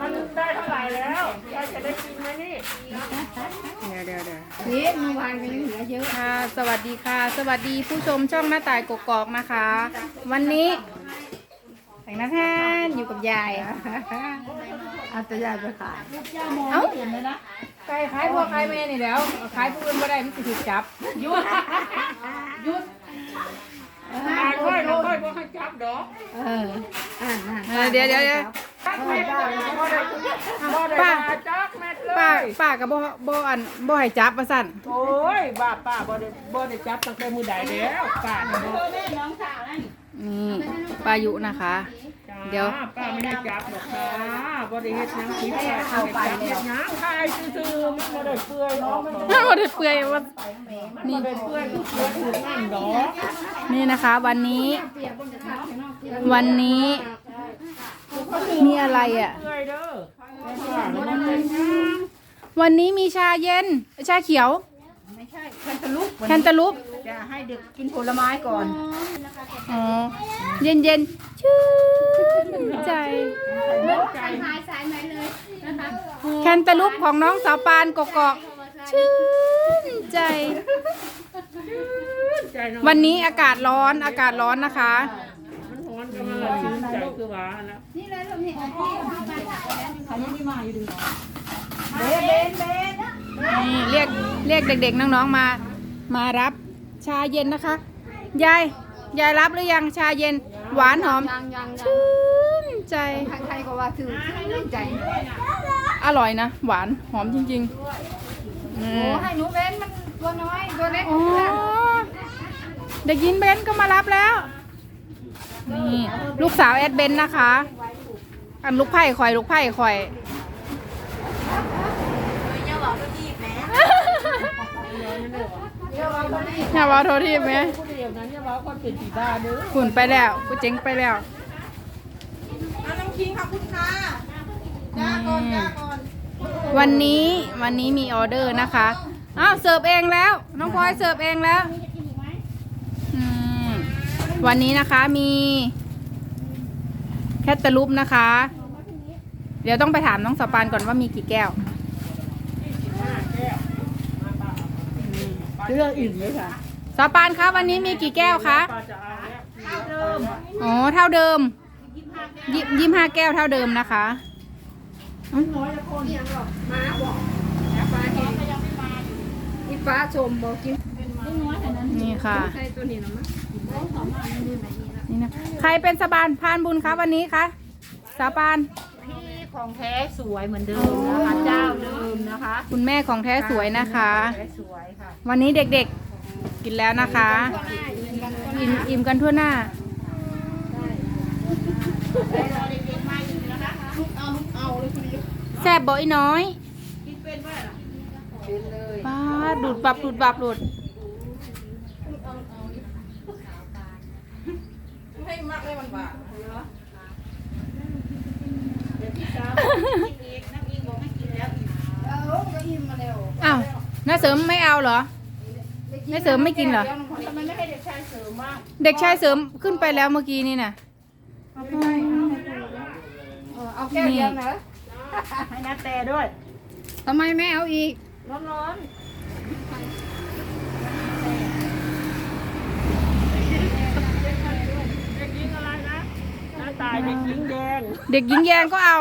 มันได้เท่าไหร่แล้วยายจะได้กินไหมนี่เดี๋ยวเดี๋ยวเดี๋ยวนี่เมื่อวานก็ยังเหลือเยอะค่ะ สวัสดีค่ะ สวัสดีผู้ชมช่องหน้าต่ายกกอกนะคะ วันนี้แต่งหน้าแทนอยู่กับยายเอาแตะยายไปขายเอ้าไก่ขายพวกขายแม่นี่แล้วขายผู้อื่นไม่ได้มันสิถูกจับหยุดหยุดตายค่อยค่อยบ่ให้จับดอกเอออ่านอ่านเออเดี๋ยวเดี๋ยวเดี๋ยว จักเม็ดเลยบ่ได้บ่ได้ป้ามาจักเม็ดเลป้ายป้ากับบ่บ่อันบ่ให้จับมาสั่นโอ้ยบ้าป้าบ่ได้บ่ได้จับตั้งแต่มื้อใดแล้วป้าน่ะบ่นี่ป้ายุนะคะเดี๋ยว ป้าไม่ได้จับหรอกค่ะบ่ได้เฮ็ดหยังผิดป้าเข้าไปเฮ็ดหยังคายซื่อๆมันบ่ได้เปื่อยเนาะมันบ่ถ้าบ่ได้เปื่อยว่านี่ได้เปื่อยคือเปื่อยถูกนั่นดอกนี่นะคะ วันนี้ วันนี้ มีอะไรอะ เปื่อยเด้อป้าน่ะมันเป็นหยังวันนี้มีชาเย็น ชาเขียว ไม่ใช่แคนตาลูปแคนตาลูป จะให้เด็กกินผลไม้ก่อน อ๋อ เย็นเย็นๆชื่นใจสายหายสายไหนเลยนะคะแคนตาลูปของน้องสาวปานกกอกชื่นใจ ใจเนาะวันนี้อากาศร้อนอากาศร้อนนะคะ มันก็มาละชื้นใจคือหวานะนี่เลยลูกนี่เขายังไม่มาอยู่ดีเบนเบนเบนนี่เรียกเรียกเด็กๆน้องๆมา มารับชาเย็นนะคะ ยาย ยายรับหรือยังชาเย็น หวานหอม ยังยังชื่นใจ ใครๆก็ว่าถือชื่นใจ อร่อยนะ หวานหอมจริงๆโอ้ให้หนูเบนมันตัวน้อยตัวเล็กอ๋อเด็กหญิงเบนก็มารับแล้ว นี่ลูกสาวแอดเบนนะคะ อันลูกไผ่คอยลูกไผ่คอยอย่าว่าโทษทีไหมผู้เดียวนั้นอย่าว่าคนเป็นผีบ้าเด้อขุนไปแล้วกูเจ๊งไปแล้วน้ำคิงค่ะคุณค่ะนี่วันนี้วันนี้มีออเดอร์นะคะ อ้าวเสิร์ฟเองแล้ว น้องพลอยเสิร์ฟเองแล้วอืม วันนี้นะคะมีแคตตาลูปนะคะ เดี๋ยวต้องไปถามน้องสปานก่อนว่ามีกี่แก้วเรื่องอิ่มเลยค่ะสปานคะวันนี้มีกี่แก้วคะป้าจะเอาแล้วอ๋อเท่าเดิมยี่ยี่ห้าแก้วเท่าเดิมนะคะอีฟ้าชมบอกกินนี่ค่ะใช่ตัวนี้ นะมั้งนี่นะใครเป็นสปานพานบุญคะวันนี้คะสปานพี่ของแท้สวยเหมือนเดิมนะคะเจ้าเดิมนะคะ คุณแม่ของแท้สวยนะคะแท้สวยค่ะวันนี้เด็กๆกินแล้วนะคะอิ่มอิ่มกันทั่วหน้าแซ่บบ่อยน้อยป้าดดูดบับดูด บับดูดอ้าวน้าเสริมไม่เอาเหรอน้าเสริมไม่กินเหรอ ทำไมไม่ให้เด็กชายเสริมมากเด็กชายเสริมขึ้นไปแล้วเมื่อกี้นี่น่ะ เอาแก้วเดียวนะให้นัดแต่ด้วยทำไมไม่เอาอีกร้อนๆเด็กหญิงอะไรนะหน้า ตายเด็กหญิงแดงเด็กหญิงแยงก็เอา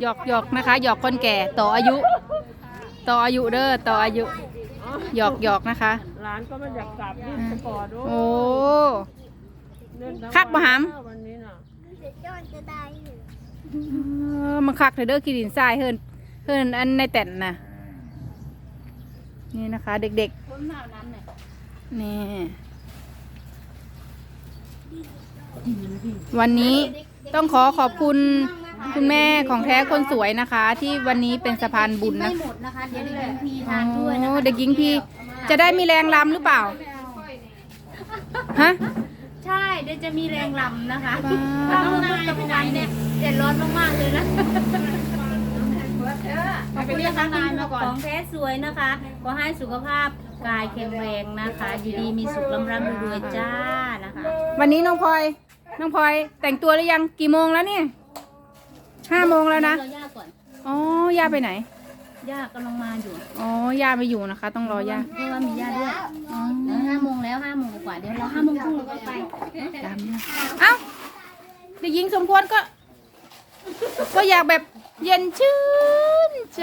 หยอกหยอกนะคะหยอกคนแก่ต่ออายุ ต่ออายุเด้อต่ออายุหยอกหยอกนะคะ หลานก็ไม่อยากกลับรีบไปก่อนด้วยโอ้ เล่นทั้งคักบ่หามวันนี้น่ะเออมันคักเถอะเด้อขีดินทรายเฮิรนเฮิรนอันในแต่นน่ะนี่นะคะ เด็กๆนี่ วันนี้ต้องขอขอบคุณคุณแม่ของแท้คนสวยนะคะ ที่วันนี้เป็นสะพานบุญนะไม่หมดนะคะเดี๋ยวเด็กหญิงพีทานด้วยนะโอ้คะเด็กหญิงพีจะได้มีแรงลำหรือเปล่าฮะ ใช่เดี๋ยวจะมีแรงลำนะคะว้าวถ้าเมื่อตะวันเนี่ยเด็ดร้อนมากๆเลยนะขอบคุณนะคะนายมาก่อนของแท้สวยนะคะขอให้สุขภาพกายแข็งแรงนะคะอยู่ดีมีสุขร่ำร่ำรวยๆจ้านะคะ วันนี้น้องพลอย น้องพลอยแต่งตัวหรือยังกี่โมงแล้วเนี่ยห้าโมงแล้วนะ รอย่าก่อน อ๋อย่าไปไหน ย่ากำลังมาอยู่อ๋อย่าไม่อยู่นะคะ ต้องรอย่าเพราะว่ามีย่าด้วยอ๋อเดี๋ยวห้าโมงแล้วห้าโมงกว่าเดี๋ยวเราห้าโมงครึ่งเราก็ไปตามนะเอ้าเด็กหญิงสมควรก็ ก็อยากแบบเย็นชื่นใจ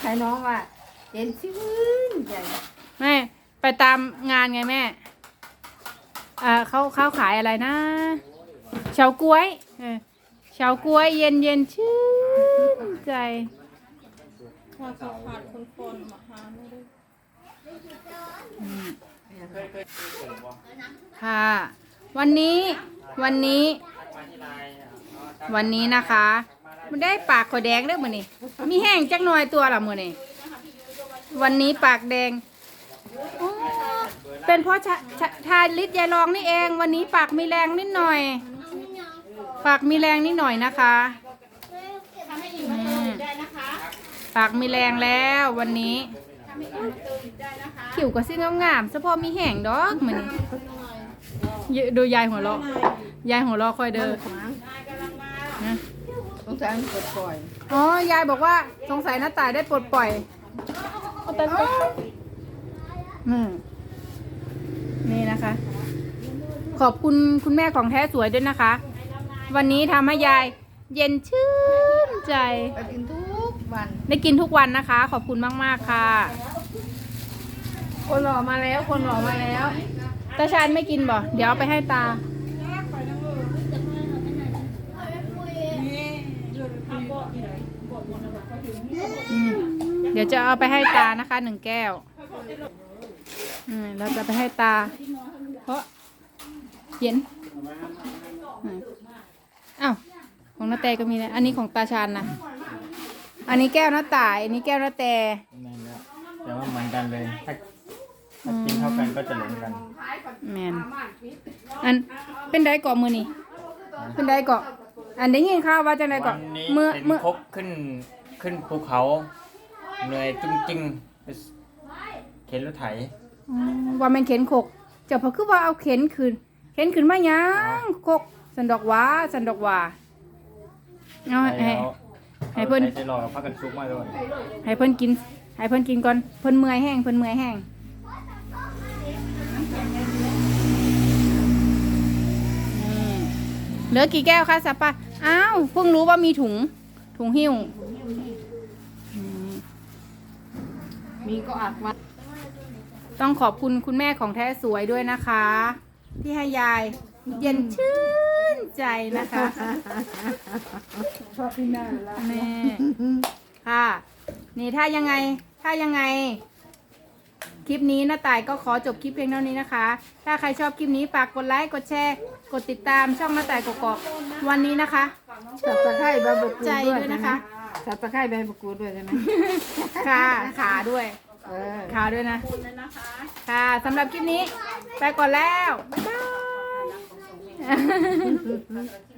ใครน้องว่าเย็นชื่นใจแม่ไปตามงานไงแม่ อ่าเขาเขาขายอะไรนะเฉาก๊วยเออเฉาก๊วยเย็นเย็นชื่นใจถ้าเขาดคนคนมาหาไม่ได้ค่ะ วันนี้วันนี้วันนี้นะคะ มันได้ปากขอยแดงเด้อมือนี่มีแห้งจักหน่อยตัวละมือนี่วันนี้ปากแดงอ๋อ เป็นเพราะชะชะทานลิตรยายรองนี่เอง วันนี้ปากมีแรงนิดหน่อย ปากมีแรงนิดหน่อยนะคะอืมปากมีแรงแล้ววันนี้ผิวก็ซิงามๆเฉพาะมีแห้งดอกมือนี่เยอะดูยายหัวเราะยายหัวเราะคอยเดินนะสงสารปวดปล่อยอ๋อยายบอกว่าสงสัยน้าตายได้ปลดปล่อยอืม นี่นะคะ ขอบคุณคุณแม่ของแท้สวยด้วยนะคะ วันนี้ทำให้ยายเย็นชื่นใจไปกินทุกวันได้กินทุกวันนะคะ ขอบคุณมาก ๆ ค่ะคนหล่อมาแล้วคนหล่อมาแล้ว ตาชานไม่กินบ่เดี๋ยวเอาไปให้ตาอืมเดี๋ยวจะเอาไปให้ตานะคะหนึ่งแก้วอืมเราจะไปให้ตา เพราะเย็นอืมอ้าวของนาแตก็มีนะอันนี้ของตาชานนะอันนี้แก้วน้าตายอันนี้แก้วน้าแต่นั่นแหละแต่ว่าเหมือนกันเลยถ้าถ้ากินเท่ากันก็จะเหมือนกันแมนอันเป็นไดเกาะมือนี่เป็นไดเกาะอันได้ยินข่าวว่าจังไดวัเกาะนนี้เมื่อเห็นเมื่อพกขึ้นขึ้นภูเขาเหนื่อยจริงๆไปเข็นรถไถอ๋อว่าแมันเข็นขกเจ้าพอคือว่าเอาเข็นขึ้นเข็นขึ้นมายังขกสันดอกหว่าสันดอกหว่าเอาไปให้แล้วให้เพิ่น ใส่รอพักกันซุกมาด้วยให้เพิ่นกินให้เพิ่นกินก่อนเพิ่นเมื่อยแห้งเพิ่นเมื่อยแห้งอืมเหลือกี่แก้วคะสัปปะอ้าวเพิ่งรู้ว่ามีถุง ถุงหิ้วอืมมีก็อัดมา ต้องขอบคุณคุณแม่ของแท้สวยด้วยนะคะ ที่ให้ยายเย็นชื่นใจนะคะชอบที่นั่นละแม่ค่ะ นี่ถ้ายังไงถ้ายังไง คลิปนี้น้าต่ายก็ขอจบคลิปเพียงเท่านี้นะคะ ถ้าใครชอบคลิปนี้ฝากกดไลค์กดแชร์กดติดตามช่องน้าต่ายกกอกๆวันนี้นะคะสับตะไคร้ใบมะกรูดใจด้วยด้วยใช่นะไหมคะสับตะไคร้ใบมะกรูดด้วยใช่ไหมค่ะขาด้วยเออ ขาด้วยนะค่ะสำหรับคลิปนี้ ไปก่อนแล้ว บ๊ายบาย